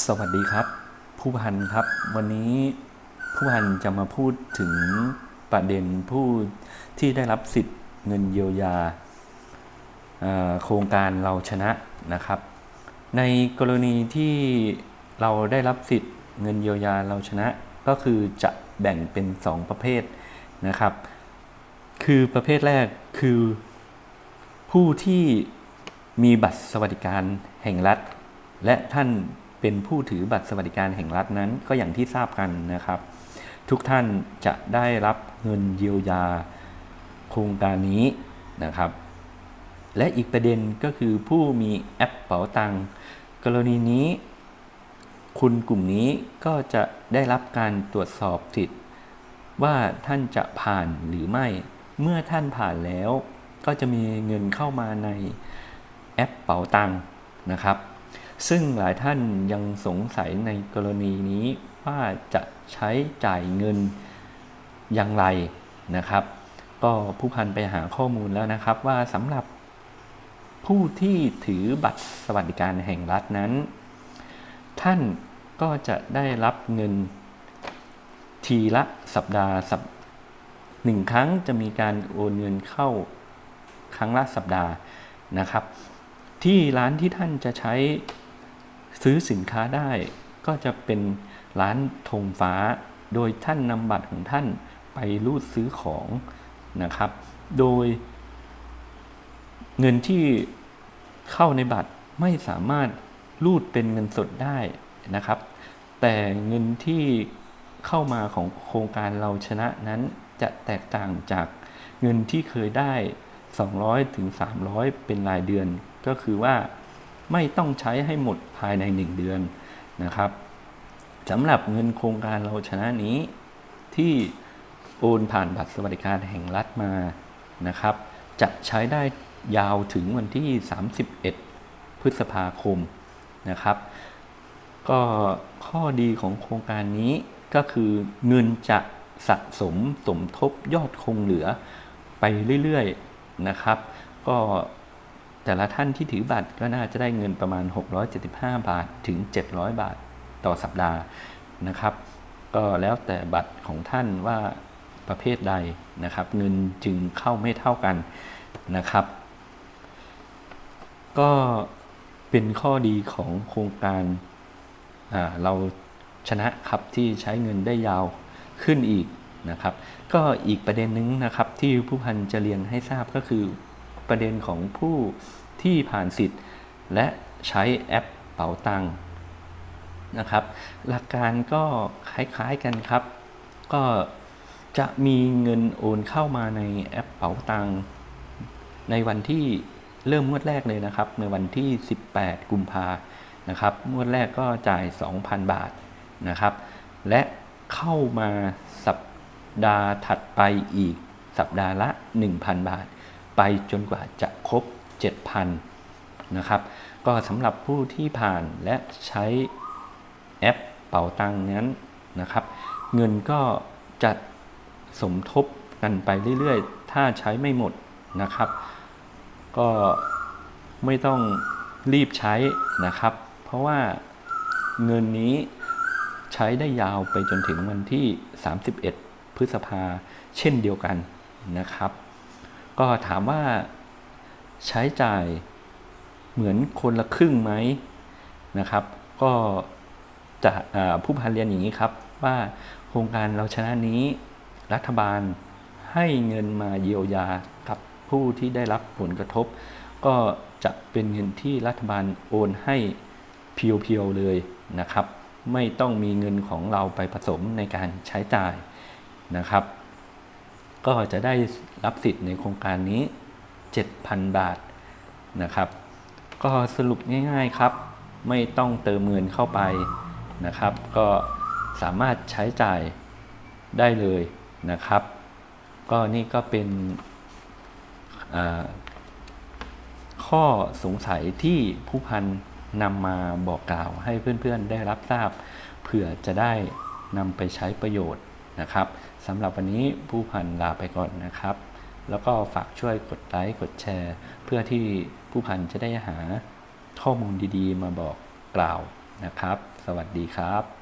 สวัสดีครับ ผู้พันครับ วันนี้ผู้พันจะมาพูดถึงประเด็นผู้ที่ได้รับสิทธิ์เงินเยียวยาโครงการเราชนะนะครับ ในกรณีที่เราได้รับสิทธิ์เงินเยียวยาเราชนะ ก็คือจะแบ่งเป็น 2 ประเภทนะครับ คือประเภทแรกคือผู้ที่มีบัตรสวัสดิการแห่งรัฐ และท่าน เป็นผู้ถือบัตรสวัสดิการแห่งรัฐนั้น ก็อย่างที่ทราบกันนะครับ ทุกท่านจะได้รับเงินเยียวยาโครงการนี้นะครับ และอีกประเด็นก็คือผู้มีแอปเป๋าตังกรณีนี้ คุณกลุ่มนี้ก็จะได้รับการตรวจสอบสิทธิ์ ว่าท่านจะผ่านหรือไม่ เมื่อท่านผ่านแล้ว ก็จะมีเงินเข้ามาในแอปเป๋าตังนะครับ ซึ่งหลายท่านยังสงสัยในกรณีนี้ว่าจะใช้จ่ายเงินอย่างไรนะครับ ก็ผู้พันไปหาข้อมูลแล้วนะครับว่าสำหรับผู้ที่ถือบัตรสวัสดิการแห่งรัฐนั้น ท่านก็จะได้รับเงินทีละสัปดาห์สัปหนึ่งครั้งจะมีการโอนเงินเข้าครั้งละสัปดาห์นะครับ ที่ร้านที่ท่านจะใช้ ซื้อสินค้าได้ก็จะเป็นร้านธงฟ้า โดยท่านนำบัตรของท่านไปรูดซื้อของนะครับ โดย เงินที่เข้าในบัตรไม่สามารถรูดเป็นเงินสดได้นะครับ แต่เงินที่เข้ามาของโครงการเราชนะนั้นจะแตกต่างจากเงินที่เคยได้ 200ถึง300 เป็นรายเดือน ก็คือว่า ไม่ต้องใช้ให้หมดภายใน 1 เดือนนะครับสำหรับเงินโครงการเราชนะนี้ที่โอนผ่านบัตรสวัสดิการแห่งรัฐมานะครับ จะใช้ได้ยาวถึงวันที่ 31 พฤษภาคมนะครับ ก็ข้อดีของโครงการนี้ก็คือเงินจะสะสมสมทบยอดคงเหลือไปเรื่อยๆนะครับ ก็ แต่ละท่านที่ถือบัตรก็น่าจะได้เงินประมาณ 675 บาทถึง 700 บาทต่อสัปดาห์นะครับ ก็แล้วแต่บัตรของท่านว่าประเภทใดนะครับ เงินจึงเข้าไม่เท่ากันนะครับ ก็เป็นข้อดีของโครงการาเราชนะครับที่ใช้เงินได้ยาวขึ้นอีกนะครับ ก็อีกประเด็นหนึงนะครับที่ผู้พันจะเรียนให้ทราบก็คือ ประเด็นของผู้ที่ผ่านสิทธิ์ และใช้แอปเป๋าตังค์นะครับ หลักการก็คล้ายๆกันครับ ก็จะมีเงินโอนเข้ามาในแอปเป๋าตังค์ในวันที่เริ่มงวดแรกเลยนะครับ ในวันที่ 18 กุมภานะครับงวดแรกก็จ่าย 2,000 บาทนะครับ และเข้ามาสัปดาห์ถัดไปอีกสัปดาห์ละ 1,000 บาท ไปจนกว่าจะครบ 7,000 นะครับ ก็สำหรับผู้ที่ผ่านและใช้แอปเป๋าตังนั้นนะครับ เงินก็จะสมทบกันไปเรื่อยๆ ถ้าใช้ไม่หมดนะครับ ก็ไม่ต้องรีบใช้นะครับ เพราะว่าเงินนี้ใช้ได้ยาวไปจนถึงวันที่ 31 พฤษภาเช่นเดียวกันนะครับ ก็ถามว่าใช้จ่ายเหมือนคนละครึ่งไหมนะครับ ก็จะผู้พันเรียนอย่างนี้ครับ ว่าโครงการเราชนะนี้รัฐบาลให้เงินมาเยียวยากับผู้ที่ได้รับผลกระทบ ก็จะเป็นเงินที่รัฐบาลโอนให้เพียวๆเลยนะครับ ไม่ต้องมีเงินของเราไปผสมในการใช้จ่ายนะครับ ก็จะได้รับสิทธิ์ในโครงการนี้ 7,000 บาทนะครับ ก็สรุปง่ายๆครับ ไม่ต้องเติมเงินเข้าไปนะครับ ก็สามารถใช้จ่ายได้เลยนะครับ ก็นี่ก็เป็นข้อสงสัยที่ผู้พันนำมาบอกกล่าวให้เพื่อนๆได้รับทราบ เผื่อจะได้นำไปใช้ประโยชน์ นะครับสำหรับวันนี้ผู้พันลาไปก่อนนะครับ แล้วก็ฝากช่วยกดไลค์กดแชร์ เพื่อที่ผู้พันจะได้หาข้อมูลดีๆ มาบอกกล่าวนะครับ สวัสดีครับ